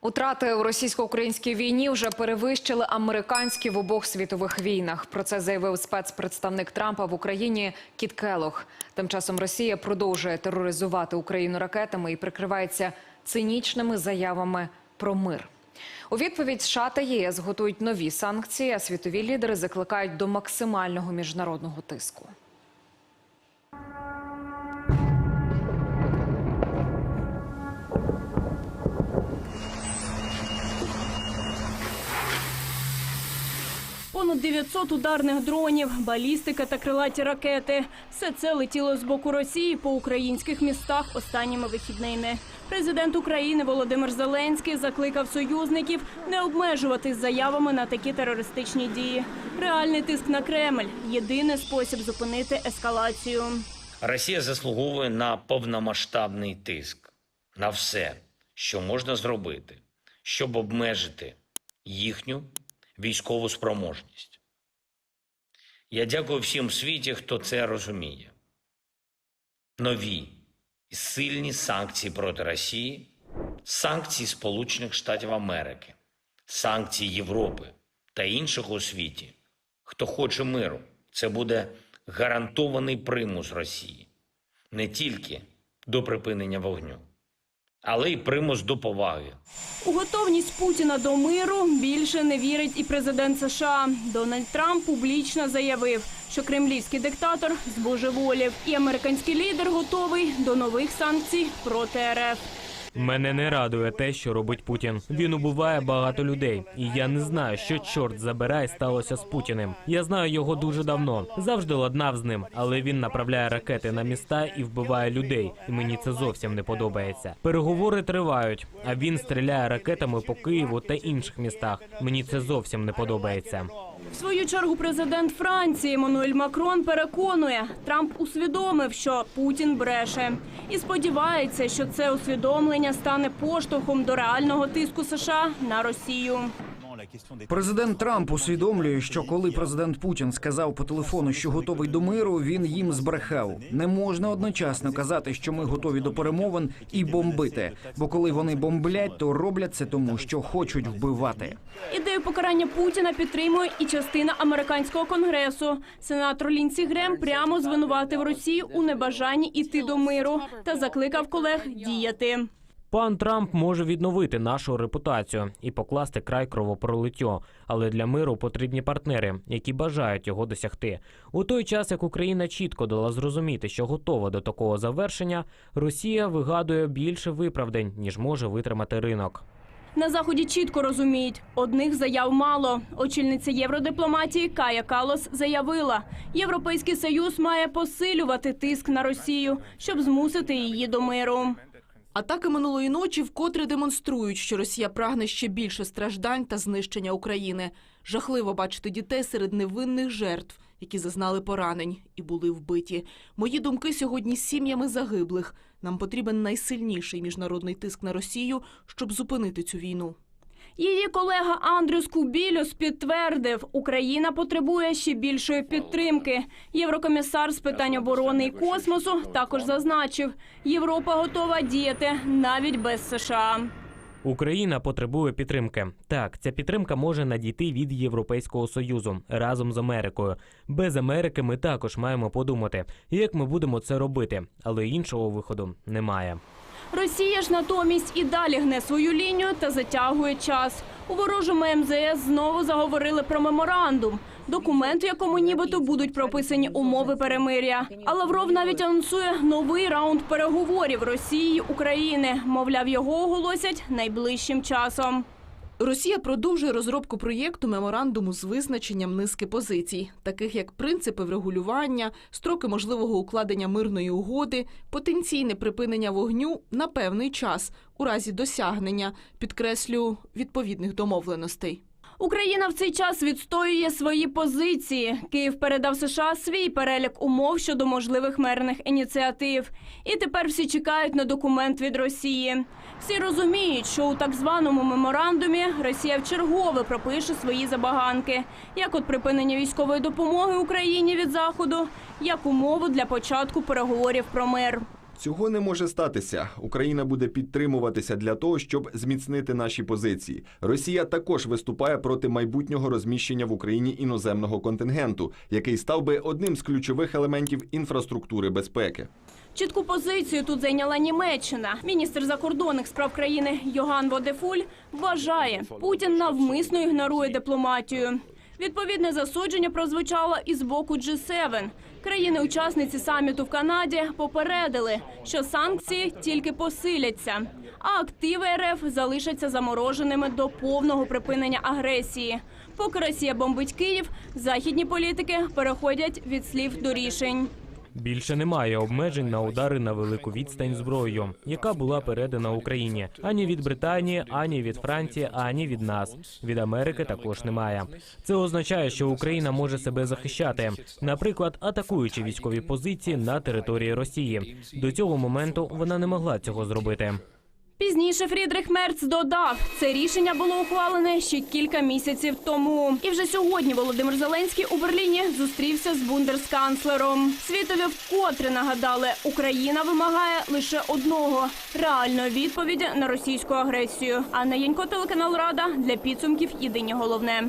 Утрати у російсько-українській війні вже перевищили американські в обох світових війнах. Про це заявив спецпредставник Трампа в Україні Кіт Келох. Тим часом Росія продовжує тероризувати Україну ракетами і прикривається цинічними заявами про мир. У відповідь США та ЄС готують нові санкції, а світові лідери закликають до максимального міжнародного тиску. Понад 900 ударних дронів, балістика та крилаті ракети. Все це летіло з боку Росії по українських містах останніми вихідними. Президент України Володимир Зеленський закликав союзників не обмежуватись заявами на такі терористичні дії. Реальний тиск на Кремль єдиний спосіб зупинити ескалацію. Росія заслуговує на повномасштабний тиск на все, що можна зробити, щоб обмежити їхню військову спроможність. Я дякую всім в світі, хто це розуміє. Нові і сильні санкції проти Росії, санкції Сполучених Штатів Америки, санкції Європи та інших у світі, хто хоче миру. Це буде гарантований примус Росії не тільки до припинення вогню, але й примус до поваги. У готовність Путіна до миру більше не вірить і президент США. Дональд Трамп публічно заявив, що кремлівський диктатор збожеволів, і американський лідер готовий до нових санкцій проти РФ. Мене не радує те, що робить Путін. Він убиває багато людей, і я не знаю, що чорт забирай сталося з Путіним. Я знаю його дуже давно. Завжди ладнав з ним, але він направляє ракети на міста і вбиває людей. І мені це зовсім не подобається. Переговори тривають, а він стріляє ракетами по Києву та інших містах. Мені це зовсім не подобається. В свою чергу президент Франції Еммануель Макрон переконує, Трамп усвідомив, що Путін бреше, і сподівається, що це усвідомлення стане поштовхом до реального тиску США на Росію. Президент Трамп усвідомлює, що коли президент Путін сказав по телефону, що готовий до миру, він їм збрехав. Не можна одночасно казати, що ми готові до перемовин і бомбити. Бо коли вони бомблять, то роблять це тому, що хочуть вбивати. Ідею покарання Путіна підтримує і частина американського конгресу. Сенатор Лінсі Грем прямо звинуватив Росію у небажанні іти до миру та закликав колег діяти. Пан Трамп може відновити нашу репутацію і покласти край кровопролиттю. Але для миру потрібні партнери, які бажають його досягти. У той час, як Україна чітко дала зрозуміти, що готова до такого завершення, Росія вигадує більше виправдань, ніж може витримати ринок. На заході чітко розуміють, одних заяв мало. Очільниця євродипломатії Кая Калос заявила, Європейський союз має посилювати тиск на Росію, щоб змусити її до миру. Атаки минулої ночі вкотре демонструють, що Росія прагне ще більше страждань та знищення України. Жахливо бачити дітей серед невинних жертв, які зазнали поранень і були вбиті. Мої думки сьогодні з сім'ями загиблих. Нам потрібен найсильніший міжнародний тиск на Росію, щоб зупинити цю війну. Її колега Андрюс Кубілюс підтвердив, Україна потребує ще більшої підтримки. Єврокомісар з питань оборони і космосу також зазначив, Європа готова діяти навіть без США. Україна потребує підтримки. Так, ця підтримка може надійти від Європейського союзу разом з Америкою. Без Америки ми також маємо подумати, як ми будемо це робити, але іншого виходу немає. Росія ж натомість і далі гне свою лінію та затягує час. У ворожому МЗС знову заговорили про меморандум. Документ, в якому нібито будуть прописані умови перемиря. А Лавров навіть анонсує новий раунд переговорів Росії України. Мовляв, його оголосять найближчим часом. Росія продовжує розробку проєкту меморандуму з визначенням низки позицій, таких як принципи врегулювання, строки можливого укладення мирної угоди, потенційне припинення вогню на певний час у разі досягнення, підкреслю, відповідних домовленостей. Україна в цей час відстоює свої позиції. Київ передав США свій перелік умов щодо можливих мирних ініціатив. І тепер всі чекають на документ від Росії. Всі розуміють, що у так званому меморандумі Росія вчергове пропише свої забаганки, як от припинення військової допомоги Україні від заходу, як умову для початку переговорів про мир. Цього не може статися. Україна буде підтримуватися для того, щоб зміцнити наші позиції. Росія також виступає проти майбутнього розміщення в Україні іноземного контингенту, який став би одним з ключових елементів інфраструктури безпеки. Чітку позицію тут зайняла Німеччина. Міністр закордонних справ країни Йоган Водефуль вважає, Путін навмисно ігнорує дипломатію. Відповідне засудження прозвучало і з боку G7. Країни-учасниці саміту в Канаді попередили, що санкції тільки посиляться, а активи РФ залишаться замороженими до повного припинення агресії. Поки Росія бомбить Київ, західні політики переходять від слів до рішень. Більше немає обмежень на удари на велику відстань зброєю, яка була передана Україні ані від Британії, ані від Франції, ані від нас. Від Америки також немає. Це означає, що Україна може себе захищати, наприклад, атакуючи військові позиції на території Росії. До цього моменту вона не могла цього зробити. Пізніше Фрідрих Мерц додав, це рішення було ухвалене ще кілька місяців тому. І вже сьогодні Володимир Зеленський у Берліні зустрівся з бундерсканцлером. Світові вкотре нагадали, Україна вимагає лише одного реальної відповіді на російську агресію. Анна Янько, телеканал Рада для підсумків. Єдині головне.